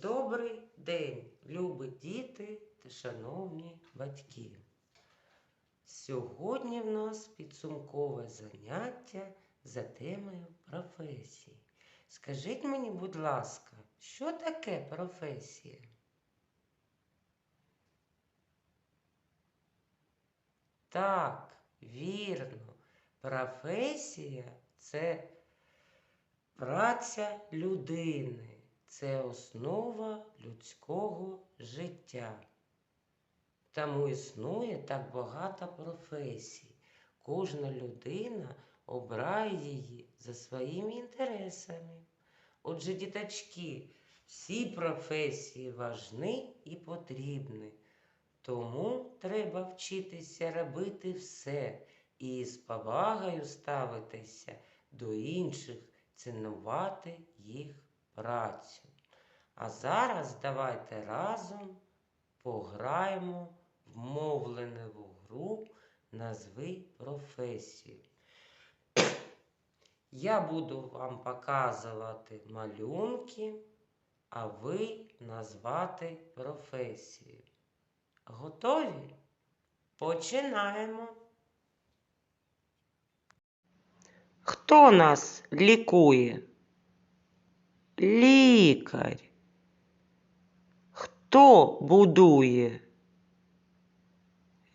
Добрий день, любі діти та шановні батьки. Сьогодні в нас підсумкове заняття за темою професії. Скажіть мені, будь ласка, що таке професія? Так, вірно, професія це праця людини, це основа людського життя. Тому існує так багато професій. Кожна людина обирає її за своїми інтересами. Отже, діточки, всі професії важні і потрібні. Тому треба вчитися робити все і з повагою ставитися до інших, цінувати їх працю. А зараз давайте разом пограємо в мовленеву гру назви професію. Я буду вам показувати малюнки, а ви назвати професію. Готові? Починаємо. Хто нас лікує? Лікар. Хто будує?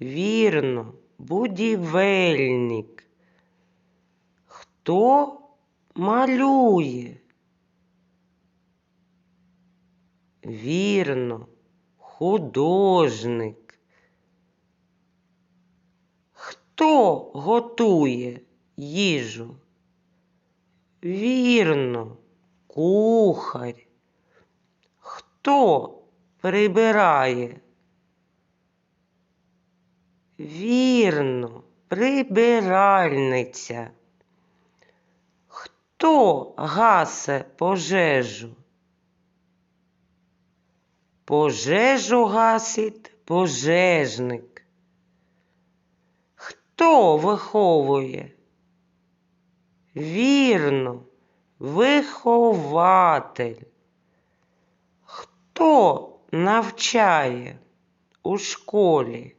Вірно, будівельник. Хто малює? Вірно, художник. Хто готує їжу? Вірно, кухар. Хто прибирає? Вірно, прибиральниця. Хто гасе пожежу? Пожежу гасить пожежник. Хто виховує? Вірно, вихователь. Хто навчає у школі?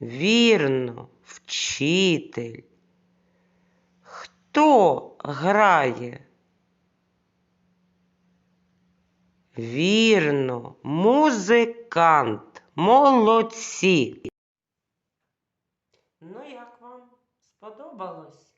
Вірно, вчитель. Хто грає? Вірно, музикант. Молодці. Ну, як вам сподобалось?